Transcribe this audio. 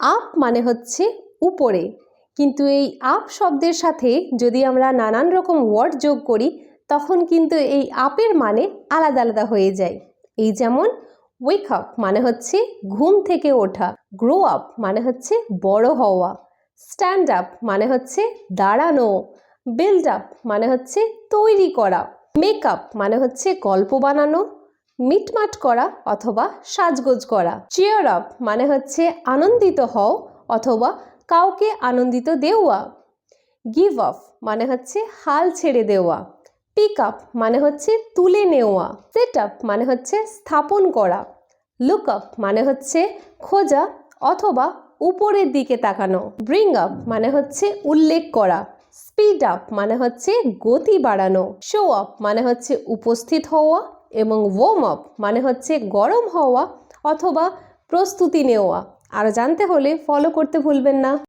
Up মানে হচ্ছে উপরে। কিন্তু এই আপ শব্দের সাথে যদি আমরা নানান রকম ওয়ার্ড যোগ করি, তখন কিন্তু এই আপের মানে আলাদা আলাদা হয়ে যায়। এই যেমন ওয়েক আপ মানে হচ্ছে ঘুম থেকে ওঠা গ্রো আপ মানে হচ্ছে বড় হওয়া স্ট্যান্ড আপ মানে হচ্ছে দাঁড়ানো বিল্ড আপ মানে হচ্ছে তৈরি করা মেকআপ মানে হচ্ছে গল্প বানানো মিটমাট করা অথবা সাজগোজ করা। চেয়ার আপ মানে হচ্ছে আনন্দিত হও অথবা কাউকে আনন্দিত দেওয়া। গিভ আপ মানে হচ্ছে হাল ছেড়ে দেওয়া। পিক আপ মানে হচ্ছে তুলে নেওয়া। সেট আপ মানে হচ্ছে স্থাপন করা। লুক আপ মানে হচ্ছে খোঁজা অথবা উপরের দিকে তাকানো। ব্রিং আপ মানে হচ্ছে উল্লেখ করা। স্পিড আপ মানে হচ্ছে গতি বাড়ানো। শো আপ মানে হচ্ছে উপস্থিত হওয়া। এবং ওয়ার্ম আপ মানে হচ্ছে গরম হওয়া অথবা প্রস্তুতি নেওয়া। আরও জানতে হলে ফলো করতে ভুলবেন না।